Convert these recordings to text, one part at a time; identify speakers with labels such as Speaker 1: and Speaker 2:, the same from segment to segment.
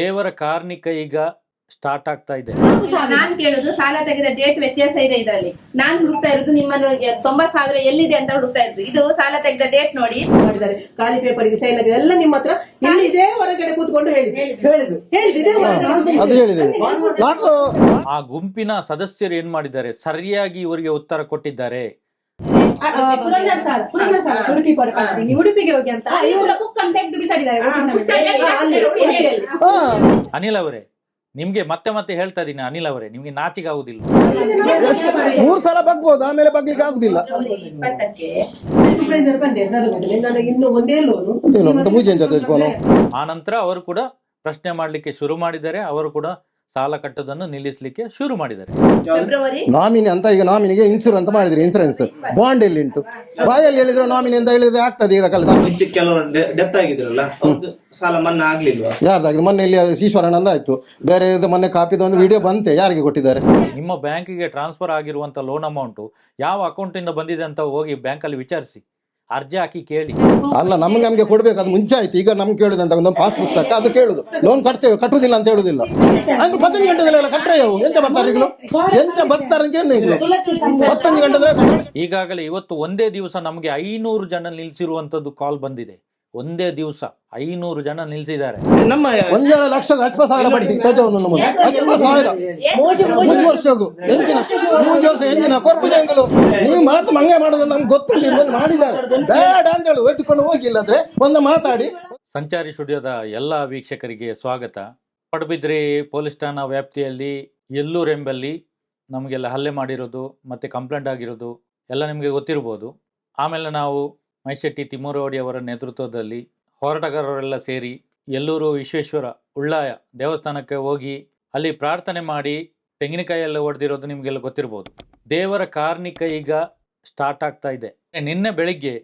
Speaker 1: ದೇವರ ಕಾರ್ಣಿಕ ಈಗ ಸ್ಟಾರ್ಟ್ ಆಗ್ತಾ ಇದೆ.
Speaker 2: ನಾನ್ ಕೇಳುದು ಸಾಲ ತೆಗೆದ ಡೇಟ್ ವ್ಯತ್ಯಾಸ ಇದೆ ಇದರಲ್ಲಿ. ನಾನ್ ಹುಡುಕ್ತಾ ಇರೋದು ನಿಮ್ಮನ್ನು ತೊಂಬತ್ ಸಾವಿರ ಎಲ್ಲಿದೆ ಅಂತ ಹುಡುಕ್ತಾ ಇರೋದು. ಇದು ಸಾಲ ತೆಗೆದ ಡೇಟ್ ನೋಡಿ.
Speaker 3: ಮಾಡಿದ್ದಾರೆ. ಖಾಲಿ ಪೇಪರ್ಗೆ ಸೈನ್ ಆಗಿದೆ ಎಲ್ಲ ನಿಮ್ಮ ಹತ್ರ ಇಲ್ಲಿ ಇದೇ ಹೊರಗಡೆ ಕೂತ್ಕೊಂಡು ಹೇಳಿದ್ರು ಹೇಳಿದ್ರು
Speaker 4: ಅದು
Speaker 1: ಆ ಗುಂಪಿನ ಸದಸ್ಯರು ಏನ್ ಮಾಡಿದ್ದಾರೆ? ಸರಿಯಾಗಿ ಇವರಿಗೆ ಉತ್ತರ ಕೊಟ್ಟಿದ್ದಾರೆ.
Speaker 5: ಪುರಂದರ್ ಸರ್ ಪುರಂದರ್ ಸರ್ ಉಡುಪಿ ಪೊರೆ ನೀವು ಉಡುಪಿಗೆ ಹೋಗಿ ಅಂತ. ಬುಕ್ ತೆಗೆದು ಬಿಸಾಡಿದ್ದಾರೆ
Speaker 1: ಅನಿಲ್ ಅವರೇ ನಿಮ್ಗೆ ಮತ್ತೆ ಮತ್ತೆ ಹೇಳ್ತಾ ಇದೀನಿ ಅನಿಲ್ ಅವರೇ ನಿಮ್ಗೆ ನಾಚಿಗೆ ಆಗುದಿಲ್ಲ.
Speaker 4: ಮೂರ್ ಸಲ ಬಗ್ಬಹುದು ಆಮೇಲೆ ಬಗ್ಲಿಕ್ಕೆ ಆಗುದಿಲ್ಲ.
Speaker 1: ಆ ನಂತರ ಅವರು ಕೂಡ ಪ್ರಶ್ನೆ ಮಾಡ್ಲಿಕ್ಕೆ ಶುರು ಮಾಡಿದ್ದಾರೆ ಅವರು ಕೂಡ ಸಾಲ ಕಟ್ಟೋದನ್ನು ನಿಲ್ಲಿಸಲಿಕ್ಕೆ ಶುರು ಮಾಡಿದ್ದಾರೆ.
Speaker 2: ಫೆಬ್ರವರಿ?
Speaker 4: ನಾಮಿನಿ ಅಂತ ಈಗ ನಾಮಿನಿಗೆ ಇನ್ಸೂರ್ ಅಂತ ಮಾಡಿದ್ರಿ ಇನ್ಸೂರೆನ್ಸ್ ಬಾಂಡ್ ಎಲ್ಲಿ ಉಂಟು? ಬಾಯಲ್ಲಿ ಹೇಳಿದ್ರೆ ನಾಮಿನಿ ಅಂತ ಹೇಳಿದ್ರೆ ಆಗ್ತದೆ ಈಗ ಕಲಿತ
Speaker 6: ಮುಂಚೆ ಕೆಲವರು ಡೆತ್ ಆಗಿದ್ರಲ್ಲ ಅವ್ರದ್ದು ಸಾಲ ಮನ್ನಾ ಆಗ್ಲಿಲ್ವಾ?
Speaker 4: ಯಾರ್ದಾಗಿದೆ ಮೊನ್ನೆ ಇಲ್ಲಿ ಈಶ್ವರಾನಂದ ಆಯ್ತು. ಬೇರೆ ಇದು ಮೊನ್ನೆ ಕಾಪಿದ ಒಂದು ವಿಡಿಯೋ ಬಂತೆ ಯಾರಿಗೆ ಕೊಟ್ಟಿದ್ದಾರೆ?
Speaker 1: ನಿಮ್ಮ ಬ್ಯಾಂಕಿಗೆ ಟ್ರಾನ್ಸ್ಫರ್ ಆಗಿರುವಂತ ಲೋನ್ ಅಮೌಂಟ್ ಯಾವ ಅಕೌಂಟಿಂದ ಬಂದಿದೆ ಅಂತ ಹೋಗಿ ಬ್ಯಾಂಕಲ್ಲಿ ವಿಚಾರಿಸಿ. ಅರ್ಜಿ ಹಾಕಿ ಕೇಳಿ.
Speaker 4: ಅಲ್ಲ ನಮ್ಗೆ ನಮ್ಗೆ ಕೊಡ್ಬೇಕು ಅದು ಮುಂಚೆ ಆಯ್ತು. ಈಗ ನಮ್ಗೆ ಕೇಳುದು ಅಂತ ಒಂದು ಪಾಸ್ ಪುಸ್ತಕ ಅದು ಕೇಳುದು. ಲೋನ್ ಕಟ್ತೇವೆ ಕಟ್ಟುದಿಲ್ಲ ಅಂತ ಹೇಳುದಿಲ್ಲ. ಹಂಗೆ ಗಂಟೆದಲ್ಲ ಎಂತ ಬರ್ತಾರೆ ಈಗಲೂ? ಎಂತ ಬರ್ತಾರೆ ಹತ್ತೊಂದು ಗಂಟೆದ್ರೆ
Speaker 1: ಈಗಾಗಲೇ ಇವತ್ತು ಒಂದೇ ದಿವಸ ನಮಗೆ ಐನೂರು ಜನ ನಿಲ್ಸಿರುವಂತದ್ದು ಕಾಲ್ ಬಂದಿದೆ. ಒಂದೇ ದಿವಸ ಐನೂರು ಜನ ನಿಲ್ಸಿದ್ದಾರೆ.
Speaker 6: ನಮ್ಮ
Speaker 4: ಒಂದು ಲಕ್ಷದ ಹತ್ತು ಸಾವಿರ ಬಡ್ಡಿ ತಜವನ್ನು ನಮ್ಮದು. ಹತ್ತು ಸಾವಿರ ಮೂರು ವರ್ಷಗೂ ಎಂಜಿನ ಮೂರು ವರ್ಷ ಎಂಜಿನ ಕೊರ್ಪು ಜಂಗಲು. ನೀವು ಮಾತು ಮಂಗೆ ಮಾಡೋದು ನಮ್ಗೆ ಗೊತ್ತಿಲ್ಲ. ಇರ್ಬೋದು ಮಾಡಿದ್ದಾರೆ. ಬೇಡ ಅಂತ ಹೇಳಿ ಎತ್ಕೊಂಡು ಹೋಗಿಲ್ಲ ಅಂದ್ರೆ ಒಂದು ಮಾತಾಡಿ.
Speaker 1: ಸಂಚಾರಿ ಸ್ಟುಡಿಯೋದ ಎಲ್ಲ ವೀಕ್ಷಕರಿಗೆ ಸ್ವಾಗತ. ಪಡುಬಿದ್ರಿ ಪೊಲೀಸ್ ಠಾಣಾ ವ್ಯಾಪ್ತಿಯಲ್ಲಿ ಎಲ್ಲೂರೆಂಬಲ್ಲಿ ನಮಗೆಲ್ಲ ಹಲ್ಲೆ ಮಾಡಿರೋದು ಮತ್ತೆ ಕಂಪ್ಲೇಂಟ್ ಆಗಿರೋದು ಎಲ್ಲ ನಿಮಗೆ ಗೊತ್ತಿರ್ಬೋದು. ಆಮೇಲೆ ನಾವು ಮೈಶೆಟ್ಟಿ ತಿಮ್ಮರೋಡಿ ಅವರ ನೇತೃತ್ವದಲ್ಲಿ ಹೋರಾಟಗಾರರೆಲ್ಲ ಸೇರಿ ಎಲ್ಲೂರು ವಿಶ್ವೇಶ್ವರ ಉಳ್ಳಾಯ ದೇವಸ್ಥಾನಕ್ಕೆ ಹೋಗಿ ಅಲ್ಲಿ ಪ್ರಾರ್ಥನೆ ಮಾಡಿ ತೆಂಗಿನಕಾಯಿ ಎಲ್ಲ ಹೊಡೆದಿರೋದು ನಿಮಗೆಲ್ಲ ಗೊತ್ತಿರ್ಬೋದು. ದೇವರ ಕಾರ್ಣಿಕ ಈಗ ಸ್ಟಾರ್ಟ್ ಆಗ್ತಾ ಇದೆ. ನಿನ್ನೆ ಬೆಳಿಗ್ಗೆ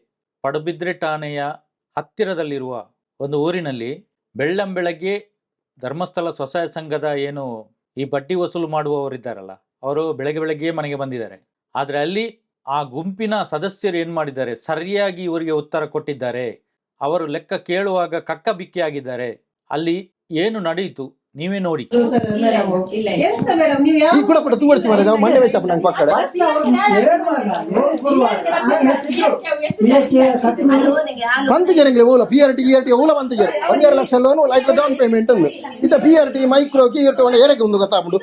Speaker 1: ಪಡುಬಿದ್ರೆ ಠಾಣೆಯ ಹತ್ತಿರದಲ್ಲಿರುವ ಒಂದು ಊರಿನಲ್ಲಿ ಬೆಳ್ಳಂಬೆಳಗ್ಗೆ ಧರ್ಮಸ್ಥಳ ಸ್ವಸಹಾಯ ಸಂಘದ ಏನು ಈ ಬಡ್ಡಿ ವಸೂಲು ಮಾಡುವವರಿದ್ದಾರಲ್ಲ, ಅವರು ಬೆಳಗ್ಗೆ ಬೆಳಗ್ಗೆ ಮನೆಗೆ ಬಂದಿದ್ದಾರೆ. ಆದರೆ ಅಲ್ಲಿ ಆ ಗುಂಪಿನ ಸದಸ್ಯರು ಏನು ಮಾಡಿದ್ದಾರೆ? ಸರಿಯಾಗಿ ಇವರಿಗೆ ಉತ್ತರ ಕೊಟ್ಟಿದ್ದಾರೆ. ಅವರು ಲೆಕ್ಕ ಕೇಳುವಾಗ ಕಕ್ಕ ಬಿಕ್ಕಿಯಾಗಿದ್ದಾರೆ ಅಲ್ಲಿ ಏನು ನಡೆಯಿತು? ನೀವೇ ನೋಡಿ
Speaker 2: ಇಲ್ಲ
Speaker 3: ಎಂತ ಮೇಡಮ್ ನೀವು ಯಾವ
Speaker 4: ಈ ಕೂಡ ಕೂಡ ತೂಡಿಸಿ ಮಾಡಿದ ಮಂಡ್ಯ ವೆಚ್ಚಪ್ಪ ನಂಗೆ ಪಕ್ಕಡೆ ಬಂತಿಗೆ ಓಲ P R T E R T ಓಲ ಬಂತಿಗೆ ಒಂದೆರಡು lakh loan like down payment ಒಂದು ಇತ್ತ ಪಿ ಆರ್ ಟಿ ಮೈಕ್ರೋ ಕಿ ಏರಕ್ಕೆ ಒಂದು ಗೊತ್ತಾಗ್ಬಿಡು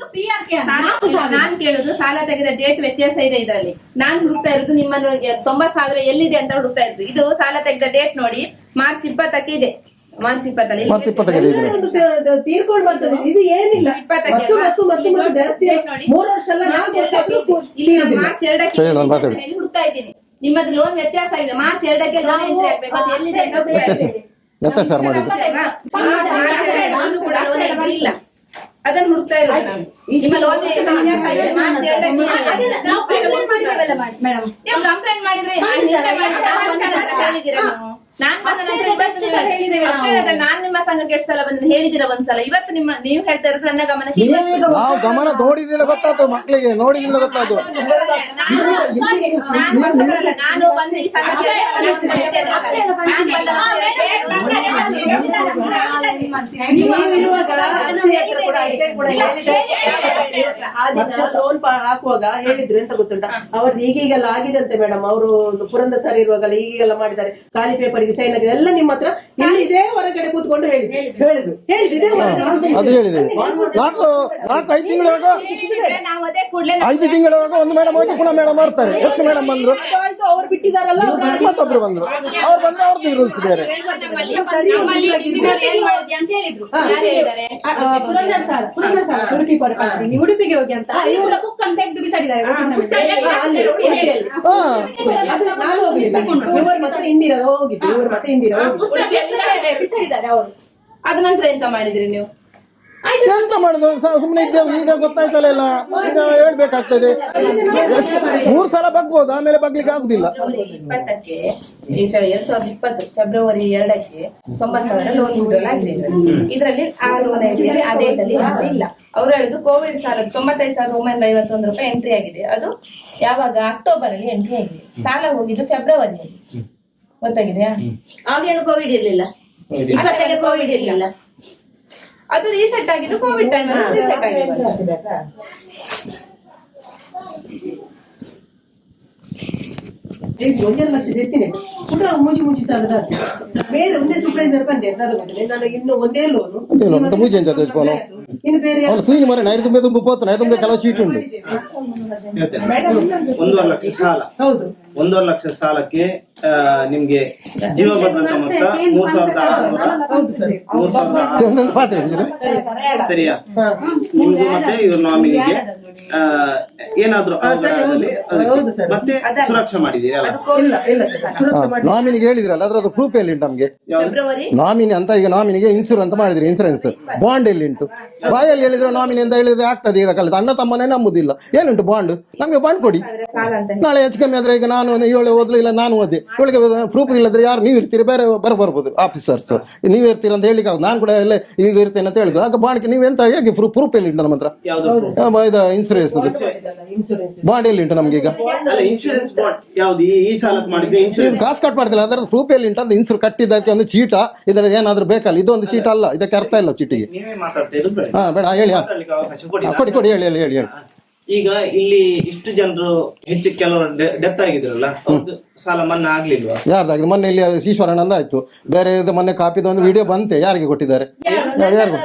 Speaker 2: ನಾನು ನಾನ್ ಕೇಳುದು ಸಾಲ ತೆಗೆದ ಡೇಟ್ ವ್ಯತ್ಯಾಸ ಇದೆ ಇದರಲ್ಲಿ ನಾನ್ ಹುಡುಕ್ತಾ ಇರೋದು ನಿಮ್ಮನ್ನು ಸಾವಿರ ಎಲ್ಲಿದೆ ಅಂತ ಹುಡುಕ್ತಾ ಇರೋದು ಇದು ಸಾಲ ತೆಗೆದ ಡೇಟ್ ನೋಡಿ ಮಾರ್ಚ್ ಇಪ್ಪತ್ತಕ್ಕೆ ಇದೆ ಮಾರ್ಚ್ ಇಪ್ಪತ್ತಲ್ಲಿ
Speaker 4: ಮಾರ್ಚ್ ಇಪ್ಪತ್ತಕ್ಕೆ ಇದೆ.
Speaker 3: ಒಂದು ತೀರ್ಕೊಂಡು ಬರ್ತದೆ. ಇದು ಏನಿಲ್ಲ. ಮತ್ತು ಮತ್ತು ಮತ್ತು ಮತ್ತು ಜಾಸ್ತಿ
Speaker 2: ನೋಡಿ.
Speaker 3: ಮೂರು ವರ್ಷ ಅಲ್ಲ ನಾಲ್ಕು ವರ್ಷ ಆದ್ರೂ
Speaker 2: ಇಲ್ಲಿ ನಾನು ಮಾರ್ಚ್
Speaker 4: ಸರಿ, ನಾನು ಮಾತಾಡಿ.
Speaker 2: ಹುಡುಕ್ತಾ ಇದ್ದೀನಿ. ನಿಮ್ಮದು ಲೋನ್ ವ್ಯತ್ಯಾಸ ಇದೆ. ಮಾರ್ಚ್ ಎರಡಕ್ಕೆ ಲೋನ್ ಎಂಟ್ರಿ ಆಗ್ಬೇಕು. ಅದು ಎಲ್ಲಿದೆ
Speaker 4: ವ್ಯತ್ಯಾಸ. ವ್ಯತ್ಯಾಸ ಸರ್ ಮಾಡಿದ್ದು?
Speaker 2: ನಾನು ಒಂದು ಕೂಡ ಲೋನ್ ಎಂಟ್ರಿ ಇಲ್ಲ. ಅದನ್ನು ಹುಡುಕ್ತಾ ಇರೋದು ನಾನು. ನಿಮ್ಮ ಲೋನ್ ವ್ಯತ್ಯಾಸ ಇದೆ. ಮಾರ್ಚ್ ಎರಡಕ್ಕೆ
Speaker 5: ಅದನ್ನ ನಾವು complaint ಮಾಡಿದ್ದೇವಲ್ಲ ಮೇಡಮ್
Speaker 2: ನೀವು ಕಂಪ್ಲೇಂಟ್ ಮಾಡಿದ್ರೆ ಹೇಳಿದ್ದೀರಾ ನೀವು? ನಾನ್ ನಾನ್ ನಿಮ್ಮ ಸಂಘಕ್ಕೆ ಎಷ್ಟು ಸಲ ಬಂದು ಹೇಳಿದಿರ ಒಂದ್ಸಲ ಇವತ್ತು ನಿಮ್ಮ ನೀವು ಹೇಳ್ತಾ ಇರೋದು ನನ್ನ
Speaker 4: ನಾವು ಗಮನ ನೋಡಿದಿಲ್ಲ ಗೊತ್ತಾಯ್ತು ಮಕ್ಕಳಿಗೆ ನೋಡಿದಿಲ್ಲ ಗೊತ್ತಾಯ್ತು
Speaker 2: ನಾನು ಹೊಸಬರಲ್ಲ, ನಾನು ಬಂದು ಈ ಸಂಘಕ್ಕೆ ನಾನು ಬಂದ
Speaker 3: ನೀವು ಇರುವಾಗ ಅಕ್ಷಯ್ ಕೂಡ ಅಕ್ಷಯ್ ಕೂಡ ಹೇಳಿದ್ರು. ಆ ದಿನ ಲೋನ್ ಹಾಕುವಾಗ ಹೇಳಿದ್ರು ಎಂತ ಗೊತ್ತುಂಟ ಅವ್ರದ್ದು ಈಗೀಗೆಲ್ಲ ಆಗಿದಂತೆ ಮೇಡಮ್ ಅವರು ಪುರಂದ ಸರ್ ಇರುವಾಗಲ್ಲ ಈಗೀಗೆಲ್ಲ ಮಾಡಿದ್ದಾರೆ ಖಾಲಿ ಪೇಪರ್ಗೆ ಸೈನ್ ಆಗಿದೆ. ಎಲ್ಲ ನಿಮ್ಮ ಹತ್ರ ಇಲ್ಲಿ ಇದೇ ಹೊರಗಡೆ ಕೂತ್ಕೊಂಡು ಹೇಳಿದ್ರು. ಹೇಳಿದ್ರು. ಹೊರಗಡೆ
Speaker 4: ಅದು ಹೇಳಿದ್ದೇವೆ ನಾಲ್ಕು ನಾಲ್ಕು ಐದು ತಿಂಗಳಾಗ
Speaker 5: ನಾವು ಅದೇ ಕೂಡಲೇ
Speaker 4: ಐದು ತಿಂಗಳಾಗ ಒಂದು ಮೇಡಮ್ ಹೋಗಿ ಪುನಃ ಮೇಡಮ್ ಮಾಡ್ತಾರೆ. ಎಷ್ಟು ಮೇಡಮ್ ಬಂದ್ರು?
Speaker 3: ಅವ್ರು ಬಿಟ್ಟಿದಾರಲ್ಲ ಅವ್ರು
Speaker 4: ಮತ್ತೊಬ್ರು ಬಂದ್ರು. ಅವ್ರು ಬಂದ್ರೆ ಅವ್ರದ್ದು ರೂಲ್ಸ್ ಬೇರೆ.
Speaker 5: ಅಂತ ಹೇಳಿದ್ರು. ಯಾರು ಹೇಳಿದ್ದಾರೆ? ಪುರಂದರ್ ಸರ್ ಪುರಂದರ್ ಸರ್ ಉಡುಪಿ ಪೊರೆ ನೀವು ಉಡುಪಿಗೆ ಹೋಗಿ ಅಂತ. ಕೂಡ ಬುಕ್ ಅಂತ ತೆಗೆದು ಬಿಸಾಡಿದ್ದಾರೆ
Speaker 3: ಇವರು ಮತ್ತೆ ಇಂದಿರಾ ಹೋಗಿದ್ದು. ಇವರು ಮತ್ತೆ ಇಂದಿರಾ ಹೋಗಿದ್ದು.
Speaker 5: ಬಿಸಾಡಿದ್ದಾರೆ ಅವರು.
Speaker 2: ಅದ ನಂತರ ಎಂತ ಮಾಡಿದ್ರಿ ನೀವು?
Speaker 4: ಎಂತ ಮಾಡುದು? ಸುಮ್ಮನೆ ಇದ್ದೇವೆ ಈಗ ಗೊತ್ತಾಯ್ತಲ್ಲ ಎಲ್ಲ. ಈಗ ಹೇಳ್ಬೇಕಾಗ್ತದೆ. ಮೂರ್ ಸಲ ಬಗ್ಬಹುದು ಆಮೇಲೆ ಬಗ್ಲಿಕ್ಕೆ ಆಗುದಿಲ್ಲ.
Speaker 2: ಇಪ್ಪತ್ತಕ್ಕೆ ಎರಡ್ ಸಾವಿರದ ಇಪ್ಪತ್ತು ಫೆಬ್ರವರಿ ಎರಡಕ್ಕೆ ತೊಂಬತ್ ಸಾವಿರ ಲೋನ್ ವಿಡ್ರಾಲ್ ಆಗಿದೆ. ಇದರಲ್ಲಿ ಆ ಲೋನ್ ಎಂಟ್ರಿ ಅದೇ ಇಲ್ಲ. ಅವ್ರು ಹೇಳಿದ್ರು ಕೋವಿಡ್ ಸಾಲ ತೊಂಬತ್ತೈದು ಸಾವಿರದ ಒಂಬೈನೂರ ಐವತ್ತೊಂದು ರೂಪಾಯಿ ಎಂಟ್ರಿ ಆಗಿದೆ. ಅದು ಯಾವಾಗ? ಅಕ್ಟೋಬರ್ ಅಲ್ಲಿ ಎಂಟ್ರಿ ಆಗಿದೆ. ಸಾಲ ಹೋಗಿದ್ದು ಫೆಬ್ರವರಿಯಲ್ಲಿ. ಗೊತ್ತಾಗಿದೆಯಾ?
Speaker 5: ಆಗೇನು ಕೋವಿಡ್ ಇರ್ಲಿಲ್ಲ. ಕೋವಿಡ್ ಇರ್ಲಿಲ್ಲ.
Speaker 2: ಅದು ರೀಸೆಟ್ ಆಗಿದ್ದು ಕೋವಿಡ್ ಟೈಮ್ ಅಲ್ಲಿ ರೀಸೆಟ್ ಆಗಿದೆ.
Speaker 3: ಇದು ಒಂದೆರಡು ಲಕ್ಷದ ಎತ್ತಿನ ಪುನಃ ಮೂಜಿ ಮೂಜಿ ಸಾಲದ ಬೇರೆ ಒಂದೇ ಸೂಪರ್ವೈಸರ್ ಬಂದೆ ಇನ್ನು ಒಂದೇ ಲೋನು
Speaker 4: ಅವಳು ತೂಯಿನ ಮರೆ ನೈರು ತುಂಬೆ ತುಂಬ ಪೋತು ನೈದು ತುಂಬೆ ಕೆಲವು ಸೀಟ್ ಉಂಟು.
Speaker 6: ಒಂದೂವರೆ ಲಕ್ಷ ಸಾಲ.
Speaker 3: ಹೌದು.
Speaker 6: ಒಂದೂವರೆ ಲಕ್ಷ ಸಾಲಕ್ಕೆ ಆ, ನಿಮ್ಗೆ ಜೀವ ಭದ್ರತಾ ಮೊತ್ತ ಮೂರ್ ಸಾವಿರದ ಆರುನೂರ
Speaker 3: ಹೌದು ಸರ್.
Speaker 6: ಮೂರ್ ಸಾವಿರದ
Speaker 4: ಪಾತ್ರೆ ಉಂಟು.
Speaker 6: ಸರಿಯಾ. ಮತ್ತೆ ಇವ್ರ ನಾಮಿನಿಗೆ ಏನಾದ್ರೂ
Speaker 3: ಹಾ, ಸರಿ,
Speaker 6: ಅವಘಡದಲ್ಲಿ
Speaker 3: ಹೌದು.
Speaker 6: ಅದಕ್ಕೆ
Speaker 3: ಹೌದು, ಸರ್.
Speaker 6: ಮತ್ತೆ ಸುರಕ್ಷಾ ಮಾಡಿದೀರಿ
Speaker 4: ನಾಮಿನಿಗೆ ಹೇಳಿದ್ರಲ್ಲ ಅದ್ರದ್ದು ಪ್ರೂಫ್ ಎಲ್ಲಿ ಉಂಟು ನಮ್ಗೆ
Speaker 2: ಫೆಬ್ರವರಿ?
Speaker 4: ನಾಮಿನಿ ಅಂತ ಈಗ ನಾಮಿನಿಗೆ ಇನ್ಸೂರ್ ಅಂತ ಮಾಡಿದ್ರಿ ಇನ್ಸೂರೆನ್ಸ್ ಬಾಂಡ್ ಎಲ್ಲಿ ಉಂಟು ಬಾಯಲ್ಲಿ ಹೇಳಿದ್ರೆ ನಾಮಿನಿ ಅಂತ ಹೇಳಿದ್ರೆ ಆಗ್ತದೆ ಈಗ ಕಲಿತ. ಅಣ್ಣ ತಮ್ಮನೇ ನಂಬುದಿಲ್ಲ. ಏನುಂಟು ಬಾಂಡ್ ನಮ್ಗೆ ಬಾಂಡ್ ಕೊಡಿ. ನಾಳೆ ಹೆಚ್ಚು ಕಮ್ಮಿ ಆದ್ರೆ ಈಗ ನಾನು ಏಳು ಓದ್ಲು ಇಲ್ಲ ನಾನು ಓದಿ ಇವಳಿಗೆ ಪ್ರೂಫ್ ಇಲ್ಲದ್ರೆ ಯಾರು ನೀವು ಇರ್ತೀರಿ ಬೇರೆ ಬರ ಬರ್ಬೋದು. ಆಫೀಸರ್ಸ್ ನೀವು ಇರ್ತೀರಿ ಅಂತ ಹೇಳಿಕ್ಕೆ ಆಗುದು. ನಾನು ಕೂಡ ಎಲ್ಲ ಈಗ ಇರ್ತೇನೆ ಅಂತ ಹೇಳಿದ್ರು ಆಗ ಬಾಂಡ್ಗೆ ನೀವು ಎಂತ ಹೇಗೆ ಪ್ರೂಫ್ ಪ್ರೂಫ್ ಎಲ್ಲಿ ಉಂಟು ನಮ್ಮ ಹತ್ರ ಇದು ಇನ್ಸೂರೆನ್ಸ್
Speaker 3: ಇನ್ಸೂರೆನ್ಸ್
Speaker 4: ಬಾಂಡ್ ಎಲ್ಲಿ? ಉಂಟು ನಮ್ಗೆ ಈಗ?
Speaker 6: ಅಲ್ಲ ಇನ್ಶೂರೆನ್ಸ್ ಬಾಂಡ್ ಯಾವ್ದು? ಈ ಈ ಸಾಲಕ್ಕೆ
Speaker 4: ಇದು
Speaker 6: ಇನ್ಶೂರೆನ್ಸ್
Speaker 4: ಕಾಸು ಕಟ್ ಮಾಡ್ತಿಲ್ಲ. ಅದರ ಪ್ರೂಫ್ ಎಲ್ಲಿ ಉಂಟು? ಅಂತ ಇನ್ಸೂರ್ ಕಟ್ಟಿದ್ದಕ್ಕೆ ಒಂದು ಚೀಟ. ಇದರ ಏನಾದ್ರೂ ಬೇಕಲ್ಲ ಇದೊಂದು ಚೀಟ ಅಲ್ಲ. ಇದಕ್ಕೆ ಅರ್ಥ ಇಲ್ಲ ಚೀಟಿಗೆ.
Speaker 6: ಬೇಡ
Speaker 4: ಹಾ ಬೇಡ ಹೇಳಿ ಹಾ.
Speaker 6: ಮಾತಾಡ್ಲಿಕ್ಕೆ ಅವಕಾಶ ಕೊಡಿ.
Speaker 4: ಹಾ, ಕೊಡಿ ಕೊಡಿ ಹೇಳಿ ಹೇಳಿ ಹೇಳಿ ಹೇಳಿ.
Speaker 6: ಈಗ ಇಲ್ಲಿ ಇಷ್ಟು ಜನರು ಹೆಚ್ಚು ಕೆಲವರು ಡೆತ್ ಆಗಿದ್ರಲ್ಲ ಅವ್ರದ್ದು ಸಾಲ ಮನ್ನಾ ಆಗ್ಲಿಲ್ವಾ?
Speaker 4: ಯಾರ್ದಾಗಿದೆ ಮೊನ್ನೆ ಇಲ್ಲಿ ಈಶ್ವರಾನಂದ ಆಯ್ತು. ಬೇರೆ ಇದು ಮೊನ್ನೆ ಕಾಪಿದ ಒಂದು ವಿಡಿಯೋ ಬಂತೆ ಯಾರಿಗೆ ಕೊಟ್ಟಿದ್ದಾರೆ? ಯಾರು ಯಾರು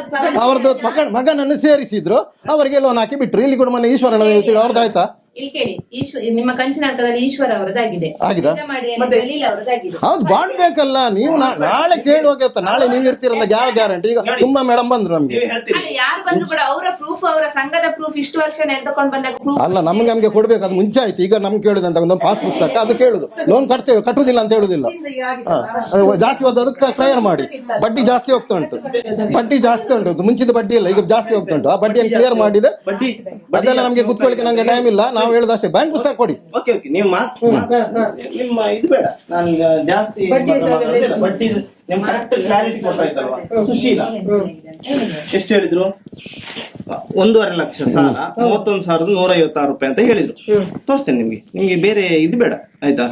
Speaker 4: ಅವ್ರದ್ದು ಮಗ ಮಗನನ್ನು ಸೇರಿಸಿದ್ರು. ಅವರಿಗೆ ಲೋನ್ ಹಾಕಿ ಬಿಟ್ರು. ಇಲ್ಲಿ ಕೂಡ ಮೊನ್ನೆ ಈಶ್ವರನ ಅವ್ರದ್ದು ಆಯ್ತಾ?
Speaker 2: ಇಲ್ಲಿ ಕೇಳಿ ಈಶ್ವ ನಿಮ್ಮ ಕಂಚಿನಾಟಕದಲ್ಲಿ ಈಶ್ವರ ಅವರದಾಗಿದೆ.
Speaker 4: ಆಗಿದಾ?
Speaker 2: ಮಾಡಿ ಜಲೀಲ್ ಅವರದ್ದಾಗಿದೆ
Speaker 4: ಹೌದು ಬಾಂಡ್ ಬೇಕಲ್ಲ ನೀವು ನಾ- ನಾಳೆ ಕೇಳುವಾಗ? ನಾಳೆ ನೀವು ಇರ್ತೀರಲ್ಲ ಯಾವ ಗ್ಯಾರಂಟಿ. ಈಗ ತುಂಬಾ ಮೇಡಮ್ ಬಂದ್ರು ನಮ್ಗೆ.
Speaker 6: ನೀವೇ ಹೇಳ್ತೀರಿ.
Speaker 2: ಅಲ್ಲ ಯಾರು ಬಂದ್ರು ಕೂಡ ಅವರ ಪ್ರೂಫ್ ಅವರ ಸಂಘದ ಪ್ರೂಫ್ ಇಷ್ಟು ವರ್ಷ ನಡೆದುಕೊಂಡು ಬಂದಾಗ ಪ್ರೂಫ್
Speaker 4: ಅಲ್ಲ ನಮ್ಗೆ ನಮ್ಗೆ ಕೊಡ್ಬೇಕು ಅದು ಮುಂಚೆ ಆಯ್ತು. ಈಗ ನಮ್ಗೆ ಕೇಳುದಂತ ಒಂದು ಪಾಸ್ ಪುಸ್ತಕ ಅದು ಕೇಳುದು. ಲೋನ್ ಕಟ್ತೇವೆ ಕಟ್ಟುದಿಲ್ಲ ಅಂತ ಹೇಳುದಿಲ್ಲ. ಹಾ. ಅದು ಜಾಸ್ತಿ ಹೋದದ್ದು ಕ್ಲಿಯರ್ ಮಾಡಿ. ಬಡ್ಡಿ ಜಾಸ್ತಿ ಹೋಗ್ತಾ ಉಂಟು. ಬಡ್ಡಿ ಜಾಸ್ತಿ ಉಂಟು. ಮುಂಚಿದ ಬಡ್ಡಿ ಇಲ್ಲ ಈಗ ಜಾಸ್ತಿ ಹೋಗ್ತಾ ಉಂಟು. ಆ ಬಡ್ಡಿಯನ್ನು ಕ್ಲಿಯರ್ ಮಾಡಿದೆ.
Speaker 6: ಬಡ್ಡಿ
Speaker 4: ಅದೆಲ್ಲ ನಮ್ಗೆ ಕುತ್ಕೊಳ್ಳಿಕ್ಕೆ ನಂಗೆ ಟೈಮ್ ಇಲ್ಲ. ನಾವು ಹೇಳುದು ಅಷ್ಟೇ. ಬ್ಯಾಂಕ್ ಪುಸ್ತಕ ಕೊಡಿ.
Speaker 6: ಓಕೆ ಓಕೆ ನಿಮ್ಮ ನಿಮ್ಮ ಇದು ಬೇಡ. ನಾನು ಜಾಸ್ತಿ ಮಾತಾಡೋದಿಲ್ಲ. ಬಡ್ಡಿ ನಿಮ್ ಕರೆಕ್ಟ್ ಕ್ಲಾರಿಟಿ ಕೊಟ್ಟಾಯ್ತಲ್ವಾ ಸುಶೀಲ. ಎಷ್ಟು ಹೇಳಿದ್ರು? ಒಂದೂವರೆ ಲಕ್ಷ ಸಾಲ ಮೂವತ್ತೊಂದು ಸಾವಿರದ ನೂರ ಐವತ್ತಾರು ರೂಪಾಯಿ ಅಂತ ಹೇಳಿದ್ರು. ತೋರಿಸ್ತೇನೆ ನಿಮ್ಗೆ. ನಿಮ್ಗೆ ಬೇರೆ ಇದು ಬೇಡ. ಆಯ್ತಾ?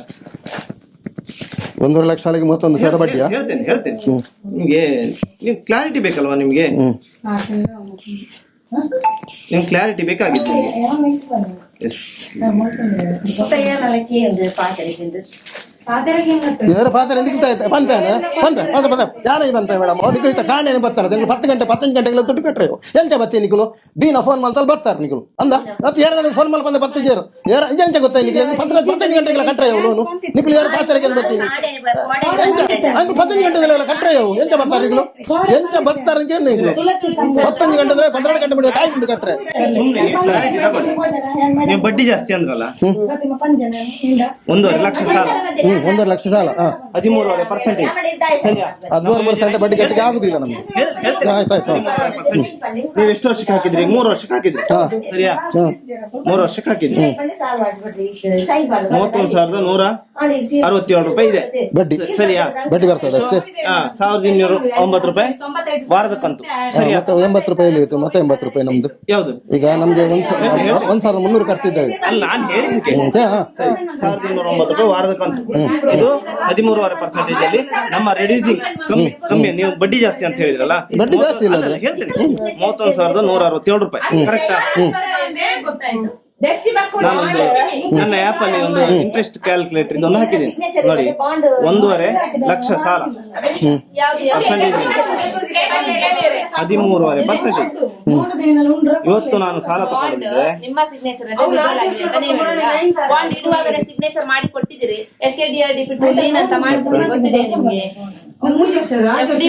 Speaker 4: ಒಂದೂವರೆ ಲಕ್ಷ ಸಾಲಿಗೆ ಮೂವತ್ತೊಂದು ಸಾವಿರ ಬಡ್ಡಿ
Speaker 6: ಹೇಳ್ತೇನೆ ಹೇಳ್ತೇನೆ. ನಿಮ್ಗೆ ನೀವು ಕ್ಲಾರಿಟಿ ಬೇಕಲ್ವಾ ನಿಮ್ಗೆ? ನಿಮ್ ಕ್ಲಾರಿಟಿ ಬೇಕಾಗಿತ್ತು ಎಸ್
Speaker 4: ಇದರ ಪಾತ್ರ ಎಂದಿಗೆ ಆಯ್ತು ಪನ್ಪೇನೆ ಪನ್ಪೆ ಪದ ಪದ ಯಾರೇ ಪನ್ಪೆ ಮೇಡಮ್ ಅವ್ರು ಕಾರಣ ಕಾಣೇನೆ ಬರ್ತಾರೆ ನಿಗಳು ಹತ್ತು ಗಂಟೆ ಹತ್ತೊಂದು ಗಂಟೆಗೆಲ್ಲ ದುಡ್ಡು ಕಟ್ರೆ ಎಂಚ ಬತ್ತಿ ನಿಖಲು ಬೀನ ಫೋನ್ ಮಾಡ್ತಲ್ಲಿ ಬರ್ತಾರೆ ನಿಖಲು ಅಂದ? ಮತ್ತೆ ಯಾರು ಫೋನ್ ಮಾಡಿ ಬಂದ ಬರ್ತಿದ್ದೀರು ಯಾರ ಎಂಚ ಗೊತ್ತಾ ನಿಖಿಲ್ ಹತ್ತು ಹತ್ತೊಂದು ಗಂಟೆಗೆಲ್ಲ ಕಟ್ರೆ ಅವು ಲೋನು? ನಿಖಿಲ್ ಯಾರು ಪಾತ್ರೆಗೆ ಬರ್ತೀನಿ ಎಂಚ ಹಂಗೆ ಪತ್ತೊಂದು ಗಂಟೆಗೆಲ್ಲ ಕಟ್ರೆ ಅವು ಎಂಚ ಬರ್ತಾರೆ ನಿಖಲು ಎಂಚ ಬರ್ತಾರೆ ಅಂತ ಏನು ನಿಖಲು ಹತ್ತೊಂದು ಗಂಟೆ ಅಂದ್ರೆ ಪನ್ನೆರಡು ಗಂಟೆ ಬಿಟ್ಟು ಟೈಮ್ ಉಂಟು.
Speaker 6: ನೀವು ಬಡ್ಡಿ ಜಾಸ್ತಿ ಅಂದ್ರಲ್ಲ? ಒಂದೂವರೆ ಲಕ್ಷ ಸಾಲ.
Speaker 4: ಹ್ಮ್. ಒಂದೂವರೆ ಲಕ್ಷ ಸಾಲ ಹಾ
Speaker 6: ಹದಿಮೂರುವರೆ ಪರ್ಸೆಂಟೇಜ್ ಸರಿಯಾ?
Speaker 4: ಹದಿಮೂರು ಪರ್ಸೆಂಟ್ ಬಡ್ಡಿ ಕಟ್ಟಿಗೆ ಆಗುದಿಲ್ಲ ನಮ್ಗೆ. ಆಯ್ತು ಆಯ್ತು
Speaker 6: ನೀವು ಎಷ್ಟು ವರ್ಷಕ್ಕೆ ಹಾಕಿದ್ರಿ? ಮೂರು ವರ್ಷಕ್ಕೆ ಹಾಕಿದ್ರಿ. ಸರಿಯಾ? ಮೂರು ವರ್ಷಕ್ಕೆ ಹಾಕಿದ್ರಿ. ಮೂವತ್ತೊಂದು ಸಾವಿರದ ನೂರ ಅರವತ್ತೇಳು ರೂಪಾಯಿ ಇದೆ.
Speaker 4: ಬಡ್ಡಿ.
Speaker 6: ಸರಿಯಾ?
Speaker 4: ಬಡ್ಡಿ ಬರ್ತದೆ ಅಷ್ಟೇ.
Speaker 6: ಹಾ ಸಾವಿರದ ಇನ್ನೂರ ಒಂಬತ್ತು ರೂಪಾಯಿ ವಾರದ ಕಂತು ಸರಿಯಾ
Speaker 4: ಎಂಬತ್ತು ರೂಪಾಯಿ ಇತ್ತು? ಮತ್ತೆ ಎಂಬತ್ತು ರೂಪಾಯಿ ನಮ್ದು.
Speaker 6: ಯಾವ್ದು?
Speaker 4: ಈಗ ನಮ್ಗೆ ಒಂದ್ ಸಾವಿರದ ಮುನ್ನೂರು ಕಟ್ತಿದ್ದೇವೆ.
Speaker 6: ಅಲ್ಲ ನಾನು ಸಾವಿರದ ಇನ್ನೂರ ಒಂಬತ್ತು ರೂಪಾಯಿ ವಾರದ ಕಂತು ಇದು ಹದಿಮೂರುವರೆ ಪರ್ಸೆಂಟೇಜ್ ಅಲ್ಲಿ ನಮ್ಮ ರೆಡ್ಯೂಸಿಂಗ್ ಕಮ್ಮಿ ಕಮ್ಮಿ ನೀವು ಬಡ್ಡಿ ಜಾಸ್ತಿ ಅಂತ ಹೇಳಿದ್ರಲ್ಲ
Speaker 4: ಬಡ್ಡಿ ಜಾಸ್ತಿ ಇಲ್ಲ
Speaker 6: ಹೇಳ್ತೇನೆ ಮೂವತ್ತೊಂದು ಸಾವಿರದ ನೂರ ಅರವತ್ತೇಳು ರೂಪಾಯಿ ಕರೆಕ್ಟಾ ನನ್ನ ಆಪ್ ಅಲ್ಲಿ ಒಂದು ಇಂಟ್ರೆಸ್ಟ್ ಕ್ಯಾಲ್ಕುಲೇಟರ್ ಇದೊಂದು ಹಾಕಿದ್ದೀನಿ. ನೋಡಿ ಒಂದೂವರೆ ಲಕ್ಷ ಸಾಲ. ಹದಿಮೂರುವರೆ ಪರ್ಸೆಂಟೇಜ್ ಇವತ್ತು ನಾನು ಸಾಲ ತಗೊಂಡಿದ್ದೆ.
Speaker 2: ನಿಮ್ಮ ಸಿಗ್ನೇಚರ್ ಬಾಂಡ್ ಮಾಡಿ ಕೊಟ್ಟಿದ್ದೀರಿ. S K D R D ಬಿಟ್ಟು ಲೀನ್ ಅಂತ ಮಾಡಿಸಿದ್ರೆ ಗೊತ್ತಿದೆ ನಿಮ್ಗೆ.